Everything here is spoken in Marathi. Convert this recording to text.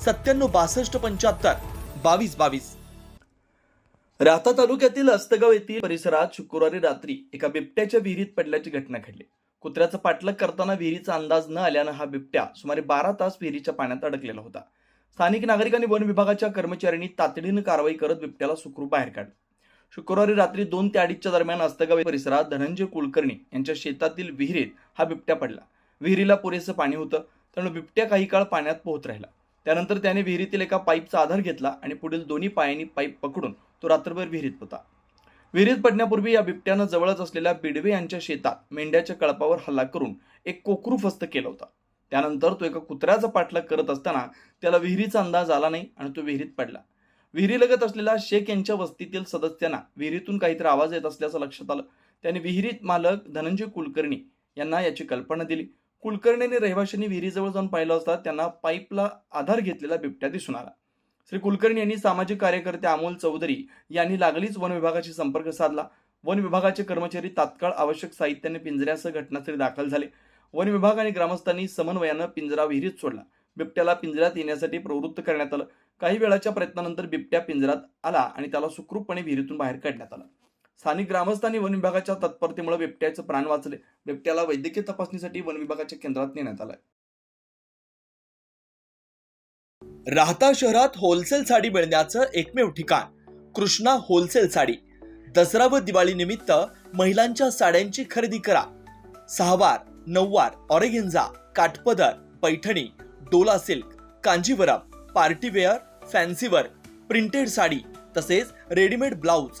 सत्त्याण्णव बासष्ट पंच्याहत्तर. बावीस बावीस. राहता तालुक्यातील अस्तगाव येथील परिसरात शुक्रवारी रात्री एका बिबट्याच्या विहिरीत पडल्याची घटना घडली. कुत्र्याचा पाठलाग करताना विहिरीचा अंदाज न आल्यानं हा बिबट्या सुमारे बारा तास विहिरीच्या पाण्यात अडकलेला होता. स्थानिक नागरिकांनी वन विभागाच्या कर्मचाऱ्यांनी तातडीनं कारवाई करत बिबट्याला सुखरूप बाहेर काढलं. शुक्रवारी रात्री दोन ते अडीचच्या दरम्यान अस्तगाव परिसरात धनंजय कुलकर्णी यांच्या शेतातील विहिरीत हा बिबट्या पडला. विहिरीला पुरेसं पाणी होतं त्यामुळे बिबट्या काही काळ पाण्यात पोहत राहिला. त्यानंतर त्याने विहिरीतील एका पाईपचा आधार घेतला आणि पुढील दोन्ही पायांनी पाईप पकडून तो रात्रभर विहिरीत होता. विहिरीत पडण्यापूर्वी या बिबट्यानं जवळच असलेल्या बिडवे यांच्या शेतात मेंढ्याच्या कळपावर हल्ला करून एक कोकरू फस्त केला होता. त्यानंतर तो एका कुत्र्याचा पाठलाग करत असताना त्याला विहिरीचा अंदाज आला नाही आणि तो विहिरीत पडला. विहिरीलगत असलेल्या शेख यांच्या वस्तीतील सदस्यांना विहिरीतून काहीतरी आवाज येत असल्याचं लक्षात आलं. त्याने विहिरीत मालक धनंजय कुलकर्णी यांना याची कल्पना दिली. कुलकर्णीने रहिवाशांनी विहिरीजवळ जाऊन पाहिलं असता त्यांना पाईपला आधार घेतलेला बिबट्या दिसून आला. श्री कुलकर्णी यांनी सामाजिक कार्यकर्ते अमोल चौधरी यांनी लागलीच वन विभागाशी संपर्क साधला. वन विभागाचे कर्मचारी तात्काळ आवश्यक साहित्याने पिंजऱ्यासह घटनास्थळी दाखल झाले. वन विभाग आणि ग्रामस्थांनी समन्वयानं पिंजरा विहिरीत सोडला. बिबट्याला पिंजऱ्यात येण्यासाठी प्रवृत्त करण्यात आलं. काही वेळाच्या प्रयत्नानंतर बिबट्या पिंजऱ्यात आला आणि त्याला सुखरूपपणे विहिरीतून बाहेर काढण्यात आलं. स्थानिक ग्रामस्थांनी वन विभागाच्या तत्परतेमुळे बिबट्याचे प्राण वाचले. बिबट्याला वैद्यकीय तपासणीसाठी वन विभागाच्या केंद्रात नेण्यात आलंय. राहता शहरात होलसेल साडी मिळण्याचं एकमेव ठिकाण कृष्णा होलसेल साडी. दसरा व दिवाळी निमित्त महिलांच्या साड्यांची खरेदी करा. सहावार नऊवार ऑरेगेन्झा काठपदर पैठणी डोला silk Kanjeevaram party wear फॅन्सीवर printed sari तसेच रेडीमेड ब्लाऊज